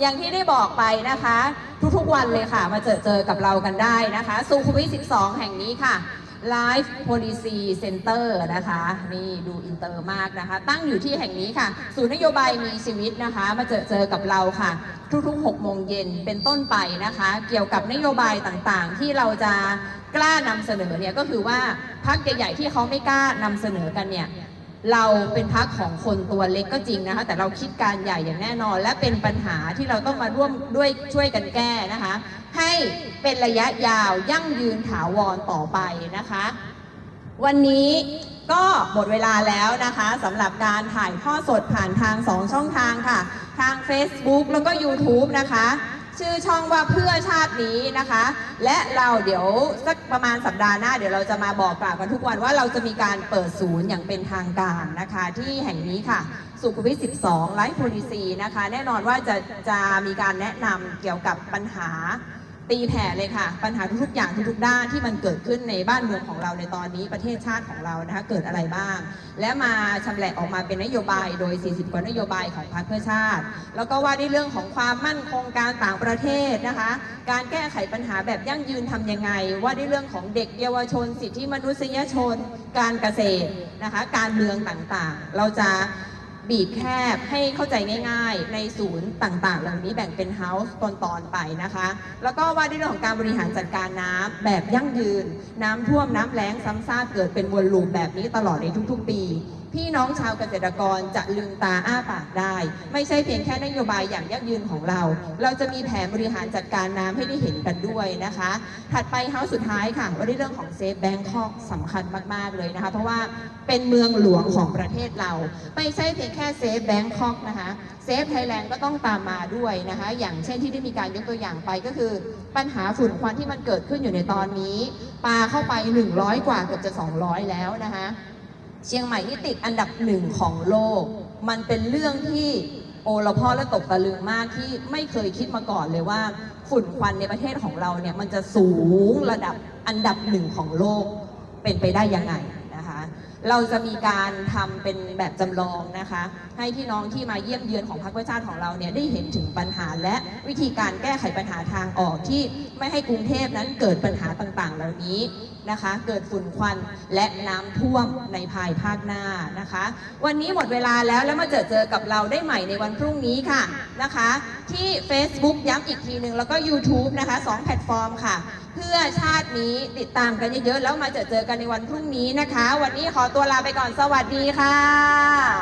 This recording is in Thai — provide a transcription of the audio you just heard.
อย่างที่ได้บอกไปนะคะ ทุกๆวันเลยค่ะ มาเจอเจอกับเรากันได้นะคะสุขุมวิท12 แห่งนี้ค่ะ Life Policy Center นะคะ นี่ดูอินเตอร์มากนะคะ ตั้งอยู่ที่แห่งนี้ค่ะ ศูนย์นโยบายมีชีวิตนะคะ มาเจอเจอกับเราค่ะ ทุกๆ6โมงเย็นเป็นต้นไปนะคะ เกี่ยวกับนโยบายต่างๆ ที่เราจะกล้านำเสนอเนี่ยก็คือว่าพักใหญ่ๆที่เขาไม่กล้านำเสนอกันเนี่ย เราเป็นพักของคนตัวเล็กก็จริงนะคะ แต่เราคิดการใหญ่อย่างแน่นอน และเป็นปัญหาที่เราต้องมาร่วมด้วยช่วยกันแก้นะคะ ให้เป็นระยะยาวยั่งยืนถาวรต่อไปนะคะ วันนี้ก็หมดเวลาแล้วนะคะสำหรับการถ่ายทอดสดผ่านทาง 2 ช่องทางค่ะ ทาง Facebook แล้วก็ YouTube นะคะ ชื่อช่องว่าเพื่อชาตินี้นะคะ และเราเดี๋ยวสักประมาณสัปดาห์หน้า เดี๋ยวเราจะมาบอกกล่าวกันทุกวันว่าเราจะมีการเปิดศูนย์อย่างเป็นทางการนะคะ ที่แห่งนี้ค่ะ สุขุมวิท 12 ไลฟ์โพลิซีนะคะ แน่นอนว่าจะจะมีการแนะนำเกี่ยวกับปัญหา ตีแผ่เลยค่ะ ปัญหาทุกๆอย่างทุกๆด้านที่มันเกิดขึ้นในบ้านเมืองของเราในตอนนี้ประเทศชาติของเรานะคะเกิดอะไรบ้าง และมาชำแหละออกมาเป็นนโยบายโดย 40 กว่านโยบายของพรรคเพื่อชาติ แล้วก็ว่าในเรื่องของความมั่นคงการต่างประเทศนะคะ การแก้ไขปัญหาแบบยั่งยืนทำยังไง ว่าในเรื่องของเด็กเยาวชน สิทธิมนุษยชน การเกษตรนะคะ การเมืองต่างๆ เราจะ บีบแคบให้เข้าใจง่ายๆ ในศูนย์ต่างๆ เหล่านี้แบ่งเป็นเฮาส์ตอนๆไปนะคะ แล้วก็ว่าด้วยเรื่องของการบริหารจัดการน้ำแบบยั่งยืน น้ำท่วมน้ำแล้งซ้ำซากเกิดเป็นวนลูปแบบนี้ตลอดในทุกๆ ปี พี่น้องชาวเกษตรกรจะลืมตาอ้าปากได้ ไม่ใช่เพียงแค่นโยบายอย่างยั่งยืนของเรา เราจะมีแผนบริหารจัดการน้ำให้ได้เห็นกันด้วยนะคะ ถัดไปเฮาสุดท้ายค่ะว่าด้เรื่องของเซฟแบงคอกสำคัญมาก ๆ เลยนะคะ เพราะว่าเป็นเมืองหลวงของประเทศเรา ไม่ใช่เพียงแค่เซฟแบงคอกนะคะเซฟไทยแลนด์ก็ต้องตามมาด้วยนะคะ อย่างเช่นที่ได้มีการยกตัวอย่างไปก็คือปัญหาฝุ่นควันที่มันเกิดขึ้นอยู่ในตอนนี้ปลาเข้าไป 100 กว่าเกือบจะ 200 แล้วนะคะ เชียงใหม่ที่ติดอันดับหนึ่งของโลก มันเป็นเรื่องที่โอละพ่อและตกตะลึงมากที่ไม่เคยคิดมาก่อนเลยว่า ฝุ่นควันในประเทศของเราเนี่ยมันจะสูงระดับอันดับหนึ่งของโลกเป็นไปได้ยังไง นะคะ เราจะมีการทำเป็นแบบจำลองนะคะ ให้พี่น้องที่มาเยี่ยมเยือนของพรรคประชาติของเราเนี่ยได้เห็นถึงปัญหาและวิธีการแก้ไขปัญหาทางออกที่ไม่ให้กรุงเทพนั้นเกิดปัญหาต่างๆ เหล่านี้นะคะ เกิดฝุ่นควันและน้ำท่วมในภายภาคหน้านะคะ วันนี้หมดเวลาแล้วแล้วมาเจอเจอกับเราได้ใหม่ในวันพรุ่งนี้ค่ะนะคะ ที่ Facebook ย้ำอีกทีหนึ่งแล้วก็ YouTube นะคะสองแพลตฟอร์มค่ะ พื่อชาตินี้ติดตามกันเยอะๆแล้วมาเจอเจอกันในวันพรุ่งนี้นะคะ วันนี้ขอตัวลาไปก่อนสวัสดีค่ะ